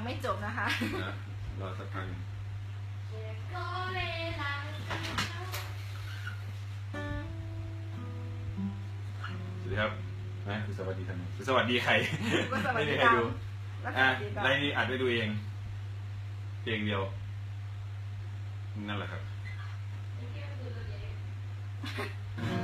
ยังไม่จบนะคะ นะรอสักพักหนึ่งสวัสดีครับนะคือสวัสดีท่านคือสวัสดีใครก็สวัสไม่ดีมีใครตามดูแล้วสอะวัสดีก่อนไลน์นี้อัดไว้ดูเองเพลงเดียว นั่นแหละครับ เ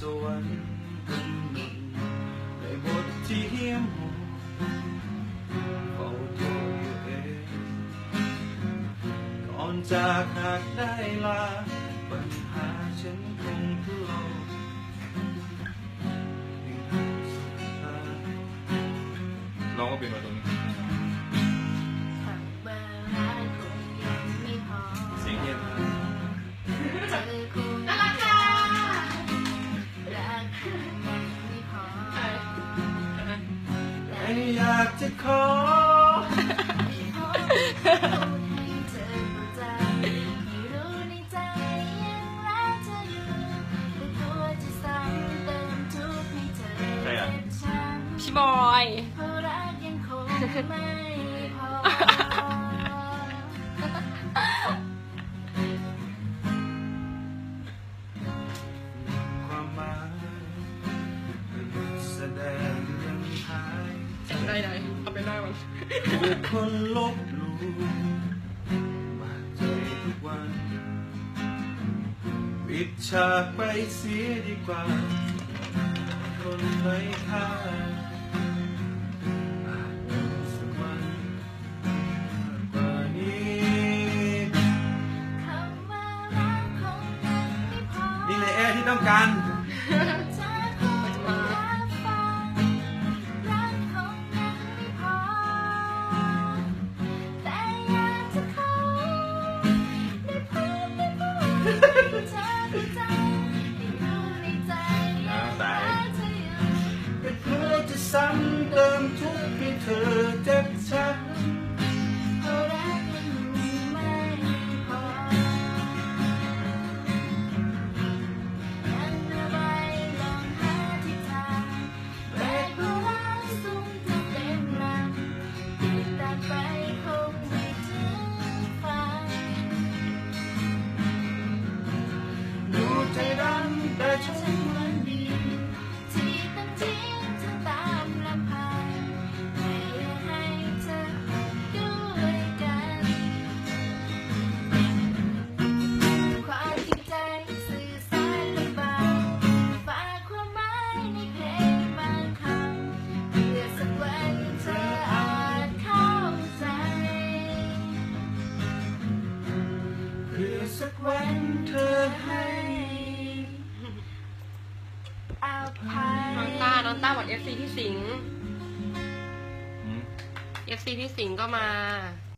สวรรค์กำหนดในบทที่เหี้ยมโหดเฝ้าตัวอยู่เองก่อนจากหากได้ลา ปัญหาฉันคงทุเลาเพียงหาสุดท้ายร้องก็เป็นมาต อยากจะขอไม่พอพูดให้เธอเข้าใจให้รู้ในใจยังรักเธออยู่แต่กลัวจะซ้ำเติมทุกข์ให้เธอเจ็บช้ำพี่บอย เพราะรักยังคงไม่พอ เอาไปหน้ามันถูกคนลบหลู่มาใจทุกวันปิดฉากไปเสียดีกว่า คนไร้ค่าอาจมีสักวันมากกว่านี้คำว่ารักคงยังไม่พอ นี่เลยแอร์ที่ต้องการ วันเธอให้อภัยน้องต้าน้องต้าบอกเอฟซีที่สิงห์อืมเอฟซีที่สิงห์ก็มา